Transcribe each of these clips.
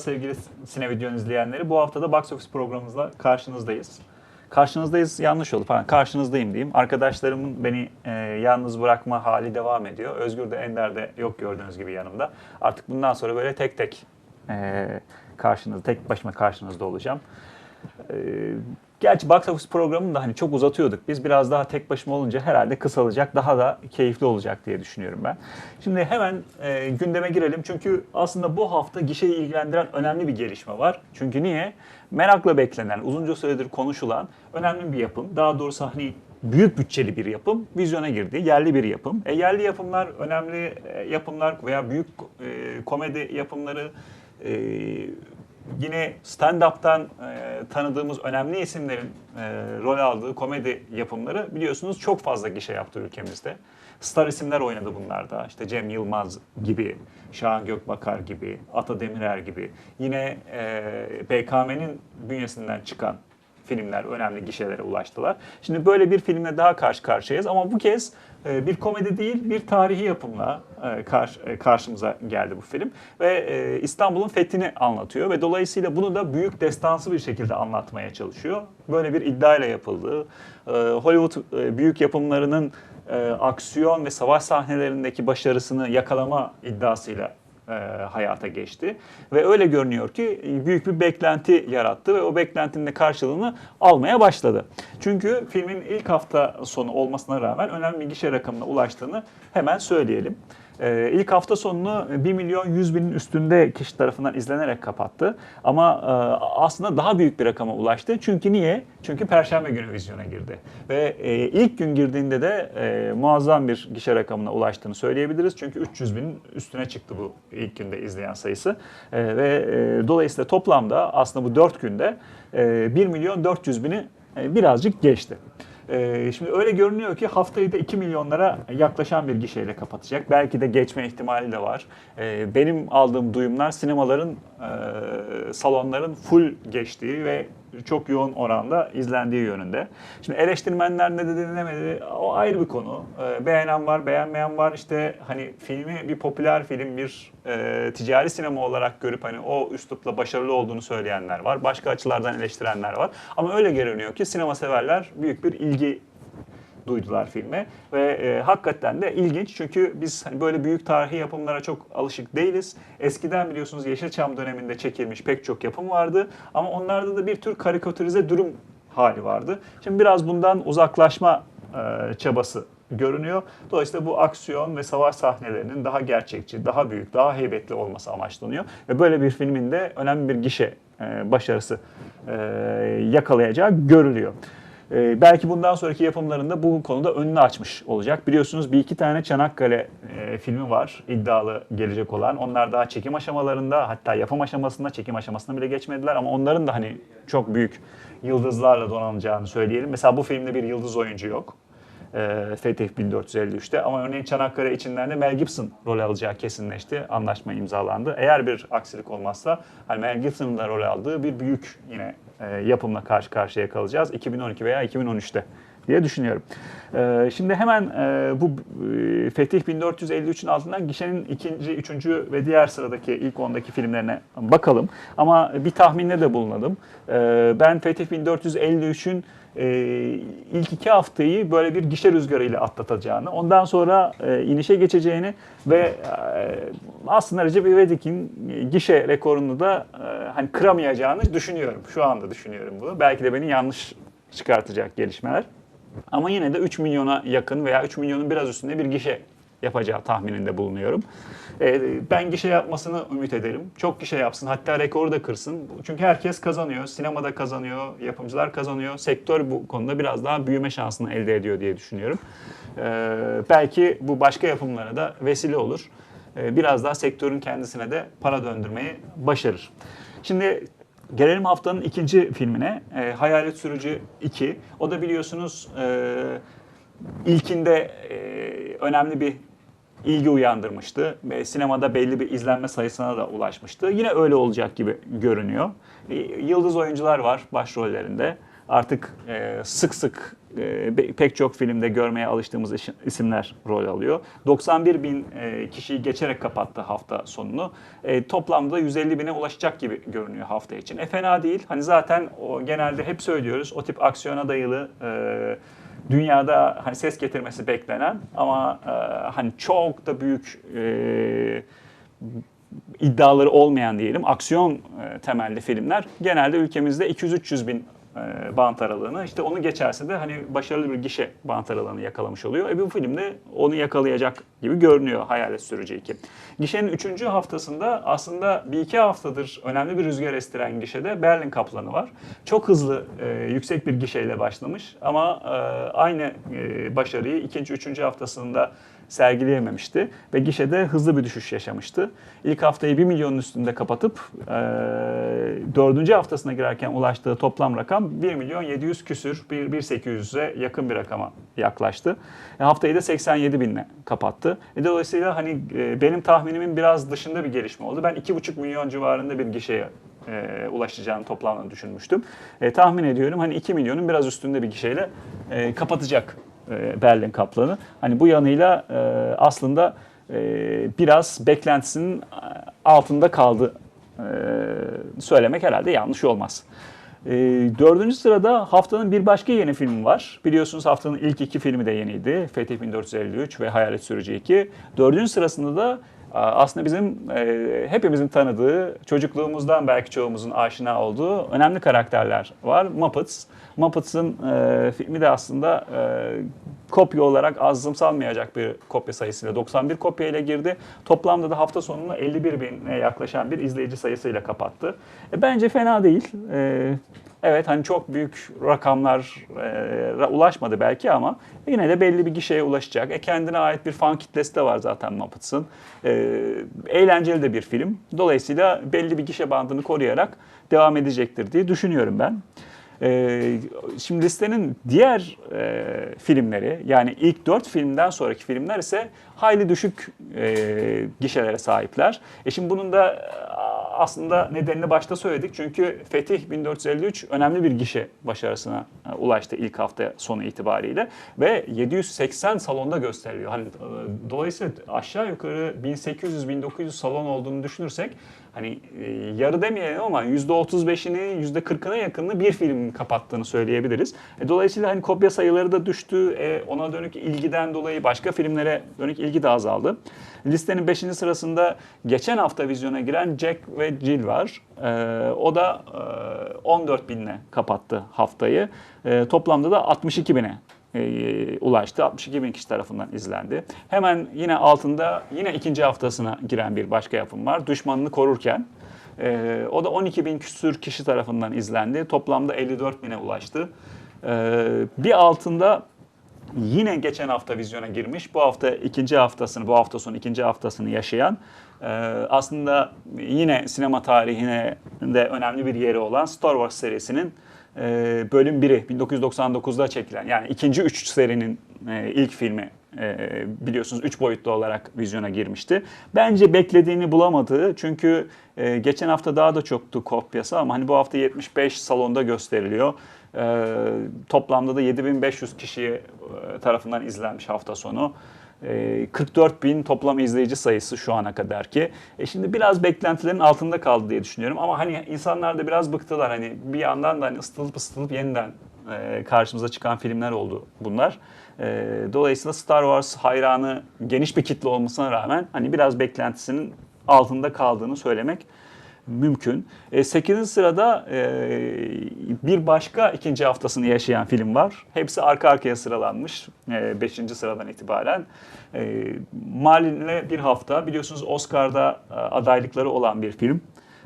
Sevgili Sine Videon izleyenleri. Bu hafta da Box Office programımızla karşınızdayız. Karşınızdayız yanlış oldu falan. Karşınızdayım diyeyim. Arkadaşlarımın beni e, yalnız bırakma hali devam ediyor. Özgür de Ender de yok gördüğünüz gibi yanımda. Artık bundan sonra böyle tek tek e, karşınızda, tek başıma karşınızda olacağım. E, gerçi Box Office programını da hani çok uzatıyorduk. Biz biraz daha tek başıma olunca herhalde kısalacak, daha da keyifli olacak diye düşünüyorum ben. Şimdi hemen e, gündeme girelim. Çünkü aslında bu hafta gişeyi ilgilendiren önemli bir gelişme var. Çünkü niye? Merakla beklenen, uzunca süredir konuşulan önemli bir yapım. Daha doğrusu hani büyük bütçeli bir yapım vizyona girdi. Yerli bir yapım. E, yerli yapımlar, önemli e, yapımlar veya büyük e, komedi yapımları e, yine stand-up'tan e, tanıdığımız önemli isimlerin e, rol aldığı komedi yapımları biliyorsunuz çok fazla gişe yaptı ülkemizde. Star isimler oynadı bunlarda. İşte Cem Yılmaz gibi, Şahan Gökbakar gibi, Ata Demirer gibi. Yine e, BKM'nin bünyesinden çıkan filmler önemli gişelere ulaştılar. Şimdi böyle bir filmle daha karşı karşıyayız ama bu kez e, bir komedi değil bir tarihi yapımla e, e, karşımıza geldi bu film ve İstanbul'un fethini anlatıyor ve dolayısıyla bunu da büyük destansı bir şekilde anlatmaya çalışıyor. Böyle bir iddiayla yapıldı. Hollywood büyük yapımlarının aksiyon ve savaş sahnelerindeki başarısını yakalama iddiasıyla e, hayata geçti. Ve öyle görünüyor ki büyük bir beklenti yarattı ve o beklentinin de karşılığını almaya başladı. Çünkü filmin ilk hafta sonu olmasına rağmen önemli bir gişe rakamına ulaştığını hemen söyleyelim. Ee, ilk hafta sonunu 1 milyon 100 binin üstünde kişi tarafından izlenerek kapattı. Ama e, aslında daha büyük bir rakama ulaştı. Çünkü niye? Çünkü Perşembe günü vizyona girdi. Ve e, ilk gün girdiğinde de e, muazzam bir gişe rakamına ulaştığını söyleyebiliriz. Çünkü 300 binin üstüne çıktı bu ilk günde izleyen sayısı. E, ve e, dolayısıyla toplamda aslında bu 4 günde e, 1 milyon 400 bini e, birazcık geçti. Ee, şimdi öyle görünüyor ki haftayı da 2 milyonlara yaklaşan bir gişeyle kapatacak. Belki de geçme ihtimali de var. Ee, benim aldığım duyumlar sinemaların, e, salonların full geçtiği ve çok yoğun oranda izlendiği yönünde. Şimdi eleştirmenler ne dedi ne o ayrı bir konu. Ee, beğenen var, beğenmeyen var. İşte hani filmi bir popüler film, bir e, ticari sinema olarak görüp hani o üslupla başarılı olduğunu söyleyenler var. Başka açılardan eleştirenler var. Ama öyle görünüyor ki sinema severler büyük bir ilgi duydular filme ve e, hakikaten de ilginç çünkü biz hani böyle büyük tarihi yapımlara çok alışık değiliz. Eskiden biliyorsunuz Yeşilçam döneminde çekilmiş pek çok yapım vardı ama onlarda da bir tür karikatürize durum hali vardı. Şimdi biraz bundan uzaklaşma e, çabası görünüyor. Dolayısıyla bu aksiyon ve savaş sahnelerinin daha gerçekçi, daha büyük, daha heybetli olması amaçlanıyor. Ve böyle bir filmin de önemli bir gişe e, başarısı e, yakalayacağı görülüyor. Ee, belki bundan sonraki yapımlarında bu konuda önünü açmış olacak. Biliyorsunuz bir iki tane Çanakkale e, filmi var iddialı gelecek olan. Onlar daha çekim aşamalarında hatta yapım aşamasında çekim aşamasına bile geçmediler ama onların da hani çok büyük yıldızlarla donanacağını söyleyelim. Mesela bu filmde bir yıldız oyuncu yok. E, Fetih 1453'te ama örneğin Çanakkale içinden de Mel Gibson rol alacağı kesinleşti. Anlaşma imzalandı. Eğer bir aksilik olmazsa hani Mel Gibson'ın da rol aldığı bir büyük yine e, yapımla karşı karşıya kalacağız 2012 veya 2013'te diye düşünüyorum. E, şimdi hemen e, bu e, Fetih 1453'ün altından gişenin ikinci, üçüncü ve diğer sıradaki ilk ondaki filmlerine bakalım. Ama bir tahminde de bulunalım. E, ben Fetih 1453'ün e, ilk iki haftayı böyle bir gişe rüzgarıyla atlatacağını, ondan sonra inişe geçeceğini ve aslında Recep İvedik'in gişe rekorunu da hani kıramayacağını düşünüyorum. Şu anda düşünüyorum bunu. Belki de beni yanlış çıkartacak gelişmeler. Ama yine de 3 milyona yakın veya 3 milyonun biraz üstünde bir gişe yapacağı tahmininde bulunuyorum. Ee, ben gişe yapmasını ümit ederim. Çok gişe yapsın. Hatta rekoru da kırsın. Çünkü herkes kazanıyor. Sinemada kazanıyor. Yapımcılar kazanıyor. Sektör bu konuda biraz daha büyüme şansını elde ediyor diye düşünüyorum. Ee, belki bu başka yapımlara da vesile olur. Ee, biraz daha sektörün kendisine de para döndürmeyi başarır. Şimdi Gelelim haftanın ikinci filmine. E, Hayalet Sürücü 2. O da biliyorsunuz e, ilkinde e, önemli bir ilgi uyandırmıştı. Ve sinemada belli bir izlenme sayısına da ulaşmıştı. Yine öyle olacak gibi görünüyor. E, yıldız oyuncular var başrollerinde. Artık e, sık sık e, pek çok filmde görmeye alıştığımız isimler rol alıyor. 91 bin e, kişiyi geçerek kapattı hafta sonunu. E, toplamda 150 bine ulaşacak gibi görünüyor hafta için. E fena değil. Hani zaten o genelde hep söylüyoruz o tip aksiyona dayalı e, dünyada hani ses getirmesi beklenen ama e, hani çok da büyük e, iddiaları olmayan diyelim aksiyon e, temelli filmler genelde ülkemizde 200-300 bin e, bant aralığını işte onu geçerse de hani başarılı bir gişe bant aralığını yakalamış oluyor. E bu filmde onu yakalayacak gibi görünüyor Hayalet Sürücü 2. Gişenin 3. haftasında aslında bir iki haftadır önemli bir rüzgar estiren gişede Berlin Kaplanı var. Çok hızlı e, yüksek bir gişeyle başlamış ama e, aynı e, başarıyı ikinci, üçüncü haftasında sergileyememişti ve gişede hızlı bir düşüş yaşamıştı. İlk haftayı 1 milyonun üstünde kapatıp e, dördüncü haftasına girerken ulaştığı toplam rakam 1 milyon 700 küsür, 1, 1.800'e yakın bir rakama yaklaştı. E, haftayı da 87 binle kapattı. E, dolayısıyla hani e, benim tahminimin biraz dışında bir gelişme oldu. Ben 2,5 milyon civarında bir gişeye e, ulaşacağını toplamda düşünmüştüm. E, tahmin ediyorum hani 2 milyonun biraz üstünde bir gişeyle e, kapatacak e, Berlin Kaplanı. Hani bu yanıyla e, aslında e, biraz beklentisinin altında kaldı söylemek herhalde yanlış olmaz. Dördüncü sırada haftanın bir başka yeni filmi var. Biliyorsunuz haftanın ilk iki filmi de yeniydi. Fetih 1453 ve Hayalet Sürücü 2. Dördüncü sırasında da aslında bizim e, hepimizin tanıdığı, çocukluğumuzdan belki çoğumuzun aşina olduğu önemli karakterler var. Muppets. Muppets'ın e, filmi de aslında e, kopya olarak azımsanmayacak bir kopya sayısıyla 91 kopya ile girdi. Toplamda da hafta sonunu 51 bine yaklaşan bir izleyici sayısıyla kapattı. E, bence fena değil. E, evet hani çok büyük rakamlara ulaşmadı belki ama yine de belli bir gişeye ulaşacak. E, kendine ait bir fan kitlesi de var zaten Muppets'ın. E, eğlenceli de bir film. Dolayısıyla belli bir gişe bandını koruyarak devam edecektir diye düşünüyorum ben. Ee, şimdi listenin diğer e, filmleri yani ilk dört filmden sonraki filmler ise hayli düşük e, gişelere sahipler. E şimdi bunun da e, aslında nedenini başta söyledik. Çünkü Fetih 1453 önemli bir gişe başarısına e, ulaştı ilk hafta sonu itibariyle ve 780 salonda gösteriliyor. Hani e, dolayısıyla aşağı yukarı 1800-1900 salon olduğunu düşünürsek hani e, yarı demeyelim ama %35'ini %40'ına yakınını bir filmin kapattığını söyleyebiliriz. E, dolayısıyla hani kopya sayıları da düştü. E, ona dönük ilgiden dolayı başka filmlere dönük ilgi de azaldı. Listenin 5. sırasında geçen hafta vizyona giren Jack ve Jill var. E, o da e, 14 binle kapattı haftayı. E, toplamda da 62 bine e, ulaştı. 62 bin kişi tarafından izlendi. Hemen yine altında yine ikinci haftasına giren bir başka yapım var. Düşmanını korurken. E, o da 12 bin küsür kişi tarafından izlendi. Toplamda 54 bine ulaştı. E, bir altında yine geçen hafta vizyona girmiş. Bu hafta ikinci haftasını, bu hafta sonu ikinci haftasını yaşayan e, aslında yine sinema tarihine de önemli bir yeri olan Star Wars serisinin e, bölüm 1'i 1999'da çekilen yani ikinci üç serinin e, ilk filmi e, biliyorsunuz 3 boyutlu olarak vizyona girmişti. Bence beklediğini bulamadı çünkü geçen hafta daha da çoktu kopyası ama hani bu hafta 75 salonda gösteriliyor. Toplamda da 7500 kişi tarafından izlenmiş hafta sonu. 44 bin toplam izleyici sayısı şu ana kadar ki. E şimdi biraz beklentilerin altında kaldı diye düşünüyorum. Ama hani insanlar da biraz bıktılar. Hani bir yandan da hani ısıtılıp ısıtılıp yeniden e, karşımıza çıkan filmler oldu bunlar. E, dolayısıyla Star Wars hayranı geniş bir kitle olmasına rağmen hani biraz beklentisinin altında kaldığını söylemek mümkün. E, 8. sırada e, bir başka ikinci haftasını yaşayan film var. Hepsi arka arkaya sıralanmış 5. E, sıradan itibaren. E, Malin'le bir hafta biliyorsunuz Oscar'da e, adaylıkları olan bir film.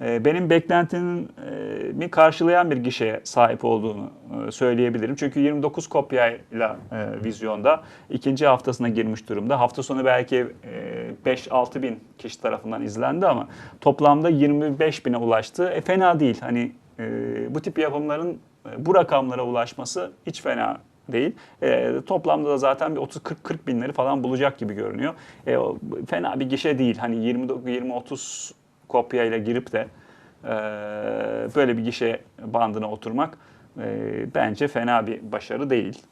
E, benim beklentimi karşılayan bir gişeye sahip olduğunu e, söyleyebilirim. Çünkü 29 kopyayla e, vizyonda ikinci haftasına girmiş durumda. Hafta sonu belki 5-6 bin kişi tarafından izlendi ama toplamda 25 bine ulaştı. E, fena değil. Hani bu tip yapımların bu rakamlara ulaşması hiç fena değil. E, toplamda da zaten bir 30-40 binleri falan bulacak gibi görünüyor. E, fena bir gişe değil. Hani 20-30 kopyayla girip de e, böyle bir gişe bandına oturmak e, bence fena bir başarı değil.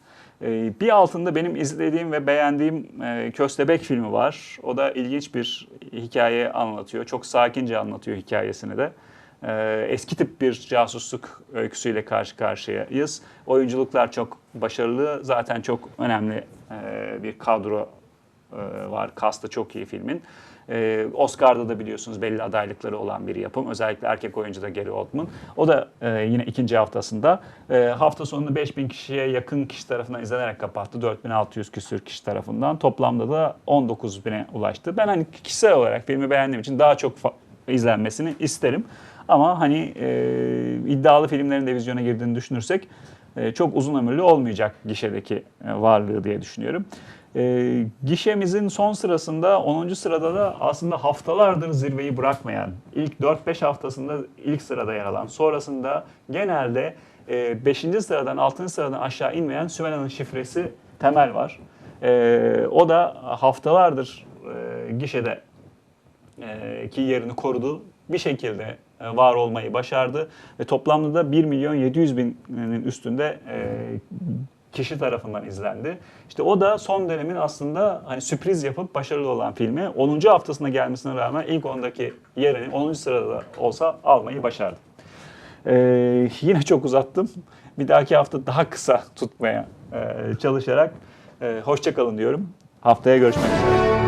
Ee, bir altında benim izlediğim ve beğendiğim e, Köstebek filmi var. O da ilginç bir hikaye anlatıyor. Çok sakince anlatıyor hikayesini de. Ee, eski tip bir casusluk öyküsüyle karşı karşıyayız. Oyunculuklar çok başarılı. Zaten çok önemli e, bir kadro e, var. Kast da çok iyi filmin. Ee, Oscar'da da biliyorsunuz belli adaylıkları olan bir yapım. Özellikle erkek oyuncu da Gary Oldman. O da e, yine ikinci haftasında. E, hafta sonunu 5000 kişiye yakın kişi tarafından izlenerek kapattı. 4600 küsür kişi tarafından. Toplamda da 19000'e ulaştı. Ben hani kişisel olarak filmi beğendiğim için daha çok izlenmesini isterim. Ama hani e, iddialı filmlerin de vizyona girdiğini düşünürsek e, çok uzun ömürlü olmayacak gişedeki e, varlığı diye düşünüyorum. E, gişemizin son sırasında 10. sırada da aslında haftalardır zirveyi bırakmayan, ilk 4-5 haftasında ilk sırada yer alan, sonrasında genelde 5. sıradan 6. sıradan aşağı inmeyen Sümena'nın şifresi temel var. E, o da haftalardır e, gişede e, ki yerini korudu. Bir şekilde e, var olmayı başardı ve toplamda da 1 milyon 700 binin üstünde e, kişi tarafından izlendi. İşte o da son dönemin aslında hani sürpriz yapıp başarılı olan filmi 10. haftasına gelmesine rağmen ilk 10'daki yerini 10. sırada olsa almayı başardı. E, yine çok uzattım. Bir dahaki hafta daha kısa tutmaya e, çalışarak e, hoşça kalın diyorum. Haftaya görüşmek üzere.